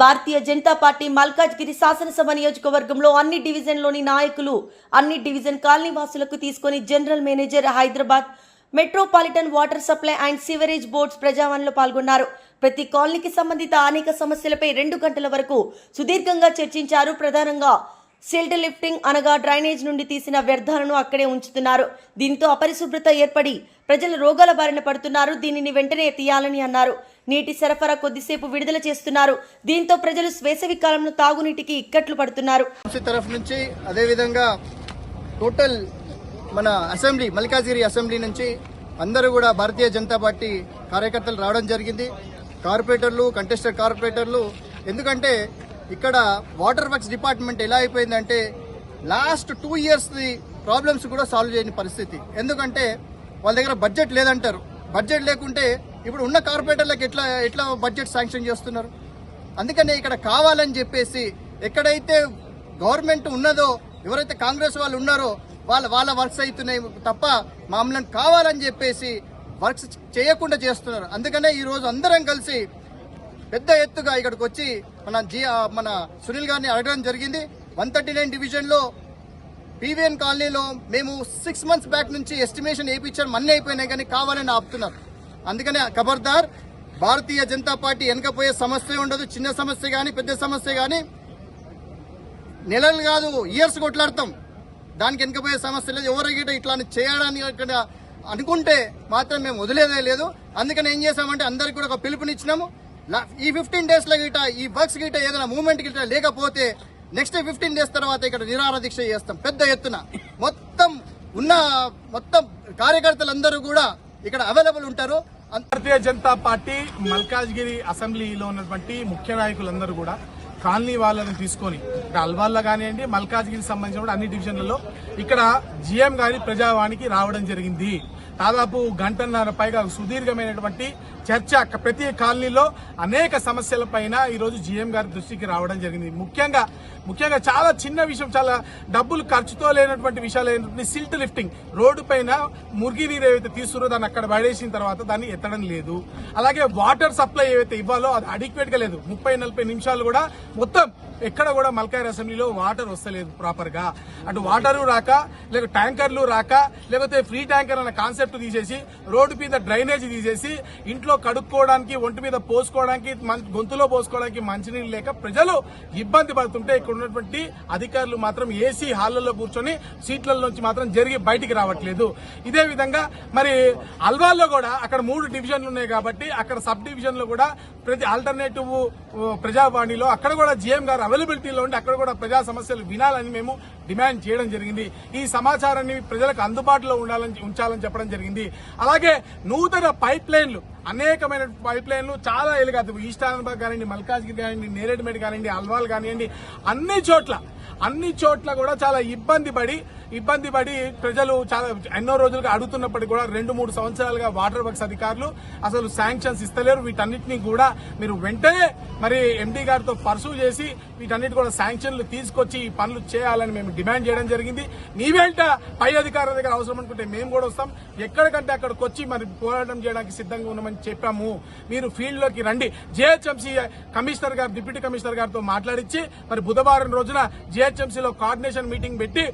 Bharatiya Janata party Malkajgiri శాసనసభ నియోజకవర్గంలో అన్ని డివిజన్లోని నాయకులు అన్ని డివిజన్ కాలనీవాసులకు తీసుకొని general manager Hyderabad metropolitan water supply and sewerage boards ప్రజావాణిలో పాల్గొన్నారు. ప్రతి కాలనీకి సంబంధిత అనేక సమస్యలపై రెండు గంటల వరకు సుదీర్ఘంగా చర్చించారు. ప్రధానంగా సిల్ట్ లిఫ్టింగ్ అనగా డ్రైనేజ్ నుండి తీసిన వ్యర్థాలను అక్కడే ఉంచుతున్నారు. దీంతో అపరిశుభ్రత ఏర్పడి ప్రజలు రోగాల బారిన పడుతున్నారు. దీనిని వెంటనే తీయాలని అన్నారు. నీటి సరఫరా కొద్దిసేపు విడుదల చేస్తున్నారు. దీంతో ప్రజలు వేసవి కాలంలో తాగునీటికి ఇక్కట్లు పడుతున్నారు. తరఫు నుంచి అదేవిధంగా టోటల్ మన అసెంబ్లీ మల్కాజిగిరి అసెంబ్లీ నుంచి అందరూ కూడా భారతీయ జనతా పార్టీ కార్యకర్తలు రావడం జరిగింది. కార్పొరేటర్లు కంటెస్టెడ్ కార్పొరేటర్లు ఎందుకంటే ఇక్కడ వాటర్ వర్క్స్ డిపార్ట్మెంట్ ఎలా అయిపోయిందంటే లాస్ట్ టూ ఇయర్స్ది ప్రాబ్లమ్స్ కూడా సాల్వ్ చేయని పరిస్థితి. ఎందుకంటే వాళ్ళ దగ్గర బడ్జెట్ లేదంటారు. బడ్జెట్ లేకుంటే ఇప్పుడు ఉన్న కార్పొరేటర్లకు ఎట్లా ఎట్లా బడ్జెట్ శాంక్షన్ చేస్తున్నారు? అందుకనే ఇక్కడ కావాలని చెప్పేసి ఎక్కడైతే గవర్నమెంట్ ఉన్నదో ఎవరైతే కాంగ్రెస్ వాళ్ళు ఉన్నారో వాళ్ళ వాళ్ళ వర్క్స్ అవుతున్నాయి తప్ప మామూలు కావాలని చెప్పేసి వర్క్స్ చేయకుండా చేస్తున్నారు. అందుకనే ఈరోజు అందరం కలిసి పెద్ద ఎత్తుగా ఇక్కడికి వచ్చి మన జి మన సునీల్ గారిని అడగడం జరిగింది. వన్ థర్టీ నైన్ డివిజన్లో పీవీఎన్ కాలనీలో మేము సిక్స్ మంత్స్ బ్యాక్ నుంచి ఎస్టిమేషన్ వేయించారు మన్నీ అయిపోయినాయి కానీ కావాలని ఆపుతున్నారు. అందుకనే ఖబర్దార్ భారతీయ జనతా పార్టీ వెనకపోయే సమస్య ఉండదు చిన్న సమస్య కానీ పెద్ద సమస్య కానీ నెలలు కాదు ఇయర్స్ కొట్లాడతాం. దానికి వెనకపోయే సమస్య లేదు. ఎవరు గిట ఇట్లా చేయడానికి ఇక్కడ అనుకుంటే మాత్రం మేము వదిలేదే లేదు. అందుకని ఏం చేసామంటే అందరికి కూడా ఒక పిలుపునిచ్చినాము. ఈ ఫిఫ్టీన్ డేస్లో గిట ఈ వర్క్స్ గిట ఏదైనా మూవ్మెంట్ గిట లేకపోతే నెక్స్ట్ ఫిఫ్టీన్ డేస్ తర్వాత ఇక్కడ నిరాహార దీక్ష చేస్తాం. పెద్ద ఎత్తున. మొత్తం ఉన్న మొత్తం కార్యకర్తలందరూ కూడా ఇక్కడ అవైలబుల్ ఉంటారు. భారతీయ జనతా పార్టీ మల్కాజ్గిరి అసెంబ్లీలో ఉన్నటువంటి ముఖ్య నాయకులందరూ కూడా కాలనీ వాళ్ళని తీసుకొని ఇక్కడ అల్వాల్లో కానివ్వండి మల్కాజ్గిరికి సంబంధించిన అన్ని డివిజన్లలో ఇక్కడ జీఎం గారి ప్రజావాణికి రావడం జరిగింది. దాదాపు గంటన్నర పైగా సుదీర్ఘమైనటువంటి చర్చ ప్రతి కాలనీలో అనేక సమస్యలపైన ఈ రోజు జీఎం గారి దృష్టికి రావడం జరిగింది. ముఖ్యంగా ముఖ్యంగా చాలా చిన్న విషయం చాలా డబ్బులు ఖర్చుతో లేనటువంటి విషయాలు ఏంటంటే సిల్ట్ లిఫ్టింగ్. రోడ్డు పైన మురిగి నీరు ఏవైతే తీసుకురో దాన్ని అక్కడ పడేసిన తర్వాత దాన్ని ఎత్తడం లేదు. అలాగే వాటర్ సప్లై ఏవైతే ఇవ్వాలో అది అడిక్వేట్గా లేదు. ముప్పై నలభై నిమిషాలు కూడా మొత్తం ఎక్కడ కూడా మల్కాయర్ అసెంబ్లీలో వాటర్ వస్తలేదు ప్రాపర్గా అటు వాటర్ రాక లేక ట్యాంకర్లు రాక లేకపోతే ఫ్రీ ట్యాంకర్ అనే కాన్సెప్ట్ తీసేసి రోడ్డు మీద డ్రైనేజ్ తీసేసి ఇంట్లో కడుక్కోవడానికి ఒంటి మీద పోసుకోవడానికి గొంతులో పోసుకోవడానికి మంచినీళ్ళు లేక ప్రజలు ఇబ్బంది పడుతుంటే ఇక్కడ ఉన్నటువంటి అధికారులు మాత్రం ఏసీ హాళ్ళలో కూర్చొని సీట్లలోంచి మాత్రం జరిగి బయటికి రావట్లేదు. ఇదే విధంగా మరి అల్వాల్లో కూడా అక్కడ మూడు డివిజన్లు ఉన్నాయి కాబట్టి అక్కడ సబ్ డివిజన్లో కూడా ప్రతి ఆల్టర్నేటివ్ ప్రజావాణిలో అక్కడ కూడా జీఎం గారు అవైలబిలిటీలో ఉండి అక్కడ కూడా ప్రజా సమస్యలు వినాలని మేము డిమాండ్ చేయడం జరిగింది. ఈ సమాచారాన్ని ప్రజలకు అందుబాటులో ఉండాలని ఉంచాలని చెప్పడం జరిగింది. అలాగే నూతన పైప్ లైన్లు అనేకమైన పైప్ లైన్లు చాలా ఎలుగాదు ఈస్టాన్బాగ్ కానివ్వండి మల్కాజ్గిరి కానివ్వండి నేరేడుమేడ్ కానివ్వండి అల్వాల్ కానివ్వండి అన్ని చోట్ల అన్ని చోట్ల కూడా చాలా ఇబ్బంది పడి ఇబ్బంది పడి ప్రజలు చాలా ఎన్నో రోజులుగా అడుగుతున్నప్పటికీ కూడా రెండు మూడు సంవత్సరాలుగా వాటర్ వర్క్స్ అధికారులు అసలు శాంక్షన్స్ ఇస్తలేరు. వీటన్నిటిని కూడా మీరు వెంటనే మరి ఎండీ గారితో పర్సూ చేసి వీటన్నిటి కూడా శాంక్షన్లు తీసుకొచ్చి ఈ పనులు చేయాలని మేము డిమాండ్ చేయడం జరిగింది. మీ వెంట పై అధికారుల దగ్గర అవసరం అనుకుంటే మేము కూడా వస్తాం. ఎక్కడికంటే అక్కడికి వచ్చి మరి పోరాటం చేయడానికి సిద్ధంగా ఉన్నామని చెప్పాము. మీరు ఫీల్డ్లోకి రండి. జేహెచ్ఎంసీ కమిషనర్ గారు డిప్యూటీ కమిషనర్ గారితో మాట్లాడించి మరి బుధవారం రోజున జిహెచ్ఎంసీలో కోఆర్డినేషన్ మీటింగ్ పెట్టి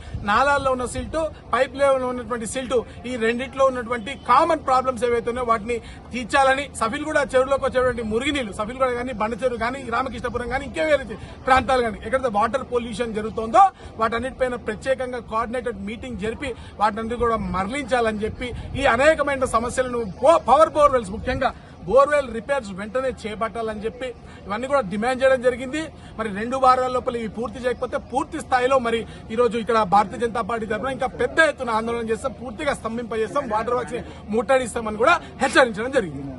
లో ఉన్న సిల్టు పైప్లో ఉన్నటువంటి సిల్టు ఈ రెండిట్లో ఉన్నటువంటి కామన్ ప్రాబ్లమ్స్ ఏవైతే ఉన్నాయో వాటిని తీర్చాలని సఫిల్ కూడా చెరువులోకి వచ్చేటువంటి మురిగినీళ్ళు సఫిల్ కూడా కానీ బండ చెరువు కానీ రామకృష్ణపురం కానీ ఇంకే వేరే ప్రాంతాలు కానీ ఎక్కడైతే వాటర్ పొల్యూషన్ జరుగుతుందో వాటన్నిటిపైన ప్రత్యేకంగా కోఆర్డినేటెడ్ మీటింగ్ జరిపి వాటన్నిటి కూడా మరలించాలని చెప్పి ఈ అనేకమైన సమస్యలను పవర్ బోర్వెల్స్ ముఖ్యంగా బోర్వెల్ రిపేర్స్ వెంటనే చేపట్టాలని చెప్పి ఇవన్నీ కూడా డిమాండ్ చేయడం జరిగింది. మరి రెండు వారాల లోపల ఇవి పూర్తి చేయకపోతే పూర్తి స్థాయిలో మరి ఈరోజు ఇక్కడ భారతీయ జనతా పార్టీ తరఫున ఇంకా పెద్ద ఎత్తున ఆందోళన చేస్తాం పూర్తిగా స్తంభింపజేస్తాం వాటర్ వర్క్స్ ముట్టడిస్తామని కూడా హెచ్చరించడం జరిగింది.